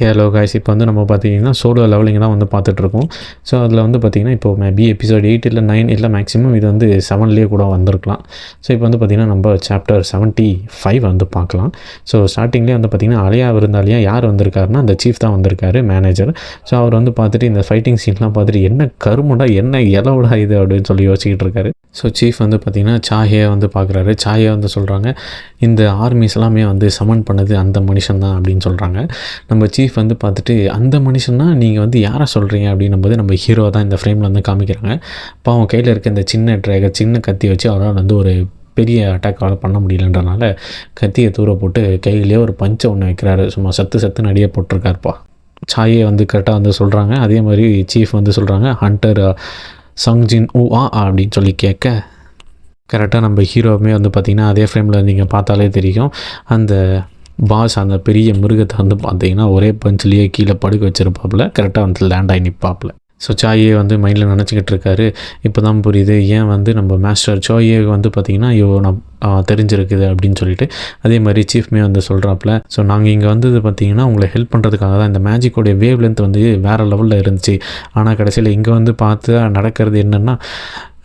Hello guys இப்போ வந்து நம்ம பார்த்தீங்கன்னா சோலோ லெவலிங் தான் வந்து பார்த்துட்ருக்கோம். ஸோ அதில் வந்து பார்த்தீங்கன்னா இப்போ மேபி எபிசோட் எயிட் இல்லை நைன் இல்லை மேக்ஸிமம் இது வந்து செவன்லேயே கூட வந்திருக்கலாம். ஸோ இப்போ வந்து பார்த்திங்கன்னா நம்ம சாப்டர் செவன்ட்டி ஃபைவ் வந்து பார்க்கலாம். ஸோ ஸ்டார்டிங்லேயே வந்து பார்த்திங்கன்னா அலையா விருந்தாலியா யார் வந்திருக்காருன்னா அந்த சீஃப் தான் வந்திருக்காரு மேனேஜர் ஸோ அவர் வந்து பார்த்துட்டு இந்த ஃபைட்டிங் சீன்லாம் பார்த்துட்டு என்ன கருமடா என்ன இலவடா இது அப்படின்னு சொல்லி யோசிக்கிட்டு இருக்காரு. ஸோ சீஃப் வந்து பார்த்திங்கன்னா சாயை வந்து பார்க்குறாரு. சாயை வந்து சொல்கிறாங்க இந்த ஆர்மிஸ் எல்லாமே வந்து சமன் பண்ணது அந்த மனுஷன் தான் அப்படின்னு சொல்கிறாங்க நம்ம சீஃப் வந்து பார்த்துட்டு அந்த மனுஷன்னா நீங்கள் வந்து யாரை சொல்கிறீங்க அப்படின்னும் போது நம்ம ஹீரோ தான் இந்த ஃப்ரேமில் வந்து காமிக்கிறாங்க. இப்போ அவன் கையில் இருக்க இந்த சின்ன ட்ரேக சின்ன கத்தி வச்சு அவரால் வந்து ஒரு பெரிய அட்டாக் பண்ண முடியலன்றனால கத்தியை தூர போட்டு கையிலேயே ஒரு பஞ்சை ஒன்று வைக்கிறாரு. சும்மா சத்து சத்து நடியே போட்டிருக்காருப்பா. சாயே வந்து கரெக்டாக வந்து சொல்கிறாங்க அதே மாதிரி சீஃப் வந்து சொல்கிறாங்க ஹண்டர் சங்ஜின் ஊ ஆ அப்படின்னு சொல்லி கேட்க கரெக்டாக நம்ம ஹீரோவுமே வந்து பார்த்திங்கன்னா அதே ஃப்ரேமில் நீங்கள் பார்த்தாலே தெரியும். அந்த பாஸ் அந்த பெரிய மிருகத்தை வந்து பார்த்தீங்கன்னா ஒரே பஞ்சிலேயே கீழே படுக்க வச்சிருப்பாப்புல. கரெக்டாக வந்து லேண்ட் ஆகி நிற்பாப்புல ஸோ சாயே வந்து மைண்டில் நினச்சிக்கிட்டு இருக்காரு. இப்போ தான் புரியுது ஏன் வந்து நம்ம மாஸ்டர் சோயே வந்து பார்த்திங்கன்னா ஐயோ நான் தெரிஞ்சிருக்குது அப்படின்னு சொல்லிட்டு அதே மாதிரி சீஃப்மே வந்து சொல்கிறாப்புல ஸோ நாங்கள் இங்கே வந்தது பார்த்திங்கன்னா உங்களை ஹெல்ப் பண்ணுறதுக்காக தான் இந்த மேஜிக்கோடைய வேவ் லென்த் வந்து வேறு லெவலில் இருந்துச்சு. ஆனால் கடைசியில் இங்கே வந்து பார்த்து நடக்கிறது என்னென்னா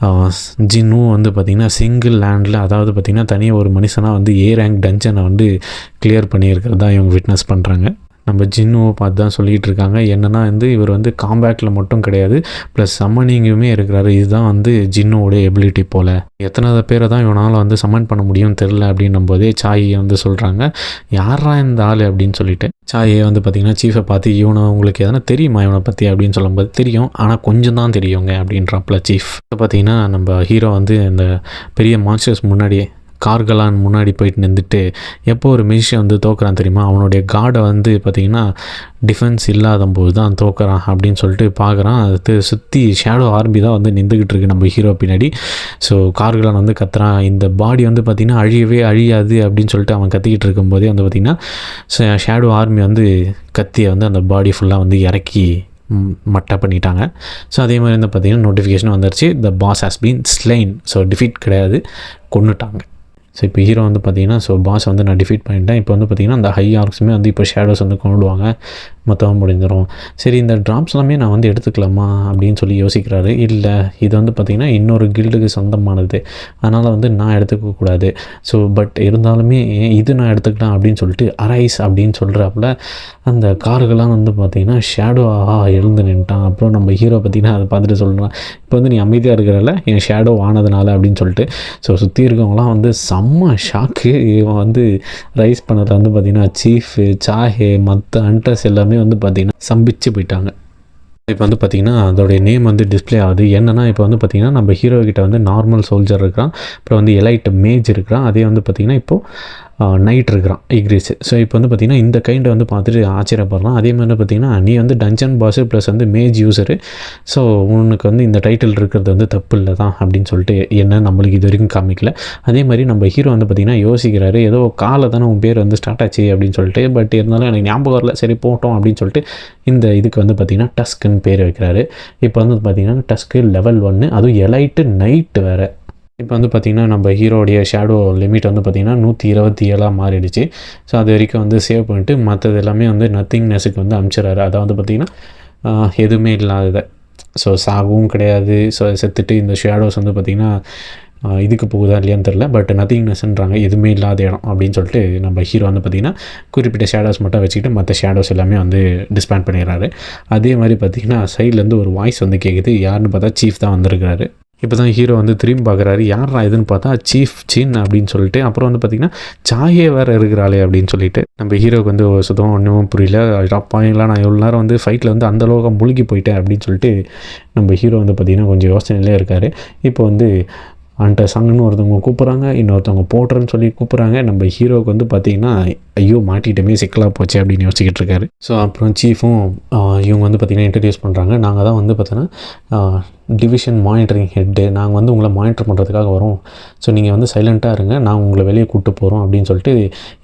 ஜின்னு வந்து பார்த்திங்கன்னா சிங்கிள் லேண்டில் அதாவது பார்த்திங்கன்னா தனியாக ஒரு மனுஷனாக வந்து ஏ ரேங்க் டஞ்சனை வந்து கிளியர் பண்ணியிருக்கிறதா இவங்க விட்னஸ் பண்ணுறாங்க நம்ம ஜின்னுவை பார்த்து தான் சொல்லிகிட்டு இருக்காங்க. என்னென்னா வந்து இவர் வந்து காம்பேக்டில் மட்டும் கிடையாது. ப்ளஸ் சம்மனிங்குமே இருக்கிறாரு. இதுதான் வந்து ஜின்னுவோடைய எபிலிட்டி போல். எத்தனை பேரை தான் இவனால் வந்து சம்மன் பண்ண முடியும்னு தெரில அப்படின்னும் போதே சாயை வந்து சொல்கிறாங்க யாரா இந்த ஆள்? அப்படின்னு சொல்லிட்டு சாயை வந்து பார்த்திங்கன்னா சீஃபை பார்த்து இவனை உங்களுக்கு எதனா தெரியுமா இவனை பற்றி அப்படின்னு சொல்லும்போது தெரியும். ஆனால் கொஞ்சம் தான் தெரியுங்க அப்படின்றாப்புல சீஃப். இப்போ பார்த்தீங்கன்னா நம்ம ஹீரோ வந்து இந்த பெரிய மான்ஸ்டர்ஸ் முன்னாடியே கார்கலான் முன்னாடி போயிட்டு நின்றுட்டு எப்போ ஒரு மிஷின் வந்து தோக்குறான் தெரியுமா? அவனுடைய காடை வந்து பார்த்திங்கன்னா டிஃபென்ஸ் இல்லாத போது தான் தோக்குறான் அப்படின்னு சொல்லிட்டு பார்க்குறான். அது சுற்றி ஷேடோ ஆர்மி தான் வந்து நின்றுக்கிட்டு இருக்கு நம்ம ஹீரோ பின்னாடி. ஸோ கார்கலான் வந்து கத்துறான். இந்த பாடி வந்து பார்த்திங்கன்னா அழியவே அழியாது அப்படின்னு சொல்லிட்டு அவன் கத்திக்கிட்டு இருக்கும்போதே வந்து பார்த்திங்கன்னா ஷேடோ ஆர்மி வந்து கத்தியை வந்து அந்த பாடி ஃபுல்லாக வந்து இறக்கி மட்டை பண்ணிட்டாங்க. ஸோ அதே மாதிரி வந்து பார்த்திங்கன்னா நோட்டிஃபிகேஷன் வந்துருச்சு. The boss has been slain so defeat கிடையாது. கொண்டுட்டாங்க ஸோ இப்போ ஹீரோ வந்து பார்த்தீங்கன்னா ஸோ பாஸ் வந்து நான் டிஃபீட் பண்ணிட்டேன். இப்போ வந்து பார்த்திங்கன்னா அந்த ஹை ஆர்க்ஸுமே வந்து இப்போ ஷேடோஸ் வந்து கொண்டுடுவாங்க. மொத்தமாக முடிஞ்சிடும் சரி இந்த ட்ராப்ஸ் எல்லாமே நான் வந்து எடுத்துக்கலாமா அப்படின்னு சொல்லி யோசிக்கிறாரு. இல்லை இது வந்து பார்த்திங்கன்னா இன்னொரு கில்டுக்கு சொந்தமானது. அதனால் வந்து நான் எடுத்துக்கக்கூடாது ஸோ பட் இருந்தாலுமே இது நான் எடுத்துக்கலாம் அப்படின்னு சொல்லிட்டு அரைஸ் அப்படின்னு சொல்கிறாப்புல அந்த கார்கள்லாம் வந்து பார்த்திங்கன்னா ஷேடோ ஆஹா எழுந்து நின்ட்டான். அப்புறம் நம்ம ஹீரோ பார்த்திங்கன்னா அதை பார்த்துட்டு சொல்கிறான் இப்போ வந்து நீ அமைதியாக இருக்கிறல என் ஷேடோ ஆனதுனால அப்படின்னு சொல்லிட்டு. ஸோ சுற்றி இருக்கவங்களாம் வந்து செம்ம ஷாக்கு இவன் வந்து ரைஸ் பண்ணதில் வந்து பார்த்திங்கன்னா சீஃபு சாஹே மற்ற அண்டர்ஸ் எல்லாமே வந்து பார்த்திங்கன்னா சம்பிச்சு போயிட்டாங்க. இப்போ வந்து பார்த்திங்கன்னா அதோடைய நேம் வந்து டிஸ்பிளே ஆகுது. என்னென்னா இப்போ வந்து பார்த்திங்கன்னா நம்ம ஹீரோ கிட்ட வந்து நார்மல் சோல்ஜர் இருக்கிறான். அப்புறம் வந்து எலைட் மேஜ் இருக்கிறான். அதே வந்து பார்த்திங்கன்னா இப்போது நைட் இருக்கிறான் இக்ரீஸ் ஸோ இப்போ வந்து பார்த்திங்கன்னா இந்த கைண்டை வந்து பார்த்துட்டு ஆச்சரியப்படுறான் அதே மாதிரி பார்த்திங்கன்னா நீ வந்து டஞ்சன் பாஸு ப்ளஸ் வந்து மேஜ் யூஸரு ஸோ உனக்கு வந்து இந்த டைட்டில் இருக்கிறது வந்து தப்பு இல்லை தான் அப்படின்னு சொல்லிட்டு என்ன நம்மளுக்கு இது வரைக்கும் காமிக்கல. அதே மாதிரி நம்ம ஹீரோ வந்து பார்த்திங்கன்னா யோசிக்கிறாரு ஏதோ காலை தானே உன் பேர் வந்து ஸ்டார்ட் ஆச்சு அப்படின்னு சொல்லிட்டு பட் இருந்தாலும் எனக்கு ஞாபகம் வரல. சரி போட்டோம் அப்படின்னு சொல்லிட்டு இந்த இதுக்கு வந்து பார்த்திங்கன்னா டஸ்க்குன்னு பேர் வைக்கிறாரு. இப்போ வந்து பார்த்திங்கன்னா டஸ்க்கு லெவல் ஒன்று அதுவும் எலைட்டு நைட்டு வேறு. இப்போ வந்து பார்த்திங்கன்னா நம்ம ஹீரோடைய ஷேடோ லிமிட் வந்து பார்த்திங்கன்னா நூற்றி இருபத்தி ஏழாக மாறிடுச்சு. ஸோ அது வரைக்கும் வந்து சேவ் பண்ணிட்டு மற்றது எல்லாமே வந்து நத்திங்னஸுக்கு வந்து அனுப்பிச்சிடறாரு அதாவது பார்த்திங்கன்னா எதுவுமே இல்லாததை. ஸோ சாகவும் கிடையாது. ஸோ செத்துட்டு இந்த ஷேடோஸ் வந்து பார்த்திங்கன்னா இதுக்கு போகுதா இல்லையான்னு தெரில பட் நத்திங்னஸ்ன்றாங்க எதுவுமே இல்லாத இடம் அப்படின்னு சொல்லிட்டு நம்ம ஹீரோ வந்து பார்த்திங்கன்னா குறிப்பிட்ட ஷேடோஸ் மட்டும் வச்சுக்கிட்டு மற்ற ஷேடோஸ் எல்லாமே வந்து டிஸ்பேண்ட் பண்ணிடுறாரு. அதே மாதிரி பார்த்திங்கன்னா சைட்லேருந்து ஒரு வாய்ஸ் வந்து கேட்குது யாருன்னு பார்த்தா சீஃப் தான் வந்திருக்கிறாரு. இப்போ தான் ஹீரோ வந்து திரும்பி பார்க்குறாரு. யாரா இதுன்னு பார்த்தா சீஃப் சீன் அப்படின்னு சொல்லிட்டு அப்புறம் வந்து பார்த்திங்கன்னா சாயே வேறு இருக்கிறாளே அப்படின்னு சொல்லிட்டு நம்ம ஹீரோக்கு வந்து சுத்தமாக ஒன்றும் புரியல. அப்பாங்களா நான் எவ்வளோ நேரம் வந்து ஃபைட்டில் வந்து அந்த அளவுக்கு முழுகி போயிட்டேன் அப்படின்னு சொல்லிட்டு நம்ம ஹீரோ வந்து பார்த்திங்கன்னா கொஞ்சம் யோசனையிலே இருக்கார். இப்போ வந்து அன்ட்ட சங்கன்னு ஒருத்தவங்க கூப்பிட்றாங்க இன்னொருத்தவங்க போட்டுறன்னு சொல்லி கூப்பிட்றாங்க. நம்ம ஹீரோவுக்கு வந்து பார்த்தீங்கன்னா ஐயோ மாட்டிட்டமே சிக்கலாக போச்சு அப்படின்னு யோசிக்கிட்டு இருக்காரு. ஸோ அப்புறம் சீஃபும் இவங்க வந்து பார்த்திங்கன்னா இன்ட்ரடியூஸ் பண்ணுறாங்க நாங்கள் தான் வந்து பார்த்தோன்னா டிவிஷன் மானிட்டரிங் ஹெட்டு நாங்கள் வந்து உங்களை மானிட்டர் பண்ணுறதுக்காக வரோம். ஸோ நீங்கள் வந்து சைலண்ட்டாக இருங்க. நான் உங்களை வெளியே கூப்பிட்டு போகிறோம் அப்படின்னு சொல்லிட்டு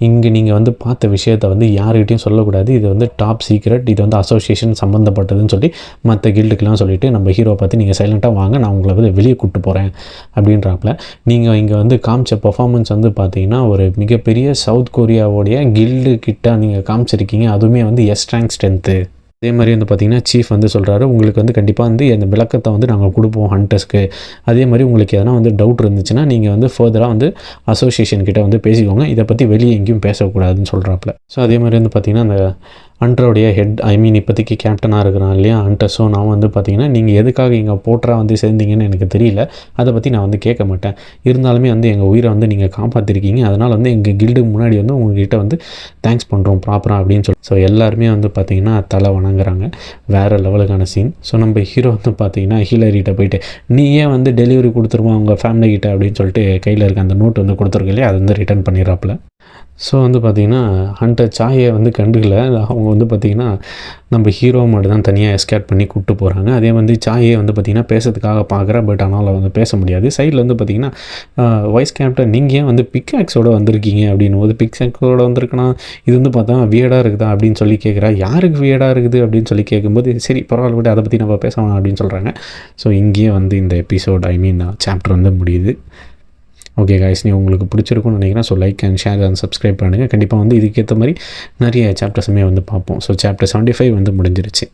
இங்கே நீங்கள் வந்து பார்த்த விஷயத்தை வந்து யாருக்கிட்டையும் சொல்லக்கூடாது. இது வந்து டாப் சீக்ரெட் இது வந்து அசோசியேஷன் சம்மந்தப்பட்டதுன்னு சொல்லி மற்ற கில்டுக்கெலாம் சொல்லிவிட்டு நம்ம ஹீரோ பார்த்து நீங்கள் சைலண்ட்டாக வாங்க நான் உங்களை வந்து வெளியே கூப்பிட்டு போகிறேன் அப்படின்றாப்புல. நீங்கள் இங்கே வந்து காமிச்ச பர்ஃபார்மன்ஸ் வந்து பார்த்தீங்கன்னா ஒரு மிகப்பெரிய சவுத் கொரியாவோடைய கில்டு கிட்ட நீங்கள் காமிச்சிருக்கீங்க. அதுவுமே வந்து எஸ் ரேங்க் ஸ்ட்ரென்த்து அதே மாதிரி வந்து பார்த்திங்கன்னா சீஃப் வந்து சொல்கிறாரு உங்களுக்கு வந்து கண்டிப்பாக வந்து அந்த விளக்கத்தை வந்து நாங்கள் கொடுப்போம் ஹண்டர்ஸ்க்கு அதே மாதிரி உங்களுக்கு எதனா வந்து டவுட் இருந்துச்சுன்னா நீங்கள் வந்து ஃபர்தராக வந்து அசோசியேஷன் கிட்ட வந்து பேசிக்கோங்க. இதை பற்றி வெளியே எங்கேயும் பேசக்கூடாதுன்னு சொல்கிறாப்புல ஸோ அதே மாதிரி வந்து பார்த்திங்கன்னா அந்த ஹண்டருடைய ஹெட் ஐ மீன் இப்போதைக்கு கேப்டனாக இருக்கிறான் இல்லையா? ஹண்டர் ஸோ நான் வந்து பார்த்தீங்கன்னா நீங்கள் எதுக்காக இங்கே போட்டரா வந்து சேர்ந்தீங்கன்னு எனக்கு தெரியல. அதை பற்றி நான் வந்து கேட்க மாட்டேன். இருந்தாலுமே வந்து எங்கள் உயிரை வந்து நீங்கள் காப்பாற்றிருக்கீங்க அதனால் வந்து எங்கள் கில்டு முன்னாடி வந்து உங்ககிட்ட வந்து தேங்க்ஸ் பண்ணுறோம் ப்ராப்பராக அப்படின்னு சொல்லி. ஸோ எல்லாருமே வந்து பார்த்திங்கன்னா தலை வணங்குறாங்க. வேறு லெவலுக்கான சீன் ஸோ நம்ம ஹீரோ வந்து பார்த்தீங்கன்னா ஹீலரிகிட்ட போயிட்டு நீ ஏன் வந்து டெலிவரி கொடுத்துருவோம் உங்கள் ஃபேமிலிக்கிட்ட அப்படின்னு சொல்லிட்டு கையில் இருக்க அந்த நோட் வந்து கொடுத்துருக்கு இல்லையா? அது வந்து ரிட்டர்ன் பண்ணிடுறாப்புல. ஸோ வந்து பார்த்திங்கன்னா ஹண்டர் சாயை வந்து கண்டுக்கல. அவங்க வந்து பார்த்திங்கன்னா நம்ம ஹீரோ மட்டும் தான் தனியாக எஸ்கேட் பண்ணி கூப்பிட்டு போகிறாங்க அதே வந்து சாயை வந்து பார்த்திங்கன்னா பேசுறதுக்காக பார்க்குற பட் ஆனால் வந்து பேச முடியாது. சைடில் வந்து பார்த்திங்கன்னா வைஸ் கேப்டன் நீங்கள் ஏன் வந்து பிக்ஆக்ஸோட வந்திருக்கீங்க அப்படின்னு போது பிக்ஆக்ஸோட வந்திருக்கணும் இது வந்து பார்த்தா வியடாக இருக்குதா அப்படின்னு சொல்லி கேட்குறா யாருக்கு வியடாக இருக்குது அப்படின்னு சொல்லி கேட்கும்போது சரி பரவாயில்ல விட்டு அதை பற்றி நம்ம பேசலாம் அப்படின்னு சொல்கிறாங்க ஸோ இங்கேயே வந்து இந்த எபிசோட் ஐ மீன் சாப்டர் வந்து முடியுது. ஓகே காய்ஸ் நீ உங்களுக்கு பிடிச்சிருக்கும்னு நினைக்கிறேன். So like and share and subscribe பண்ணுங்கள் கண்டிப்பாக வந்து இதுக்கேற்ற மாதிரி நிறைய சாப்டர்ஸுமே வந்து பார்ப்போம். ஸோ சாப்டர் செவன்ட்டி ஃபைவ் வந்து முடிஞ்சிருச்சு.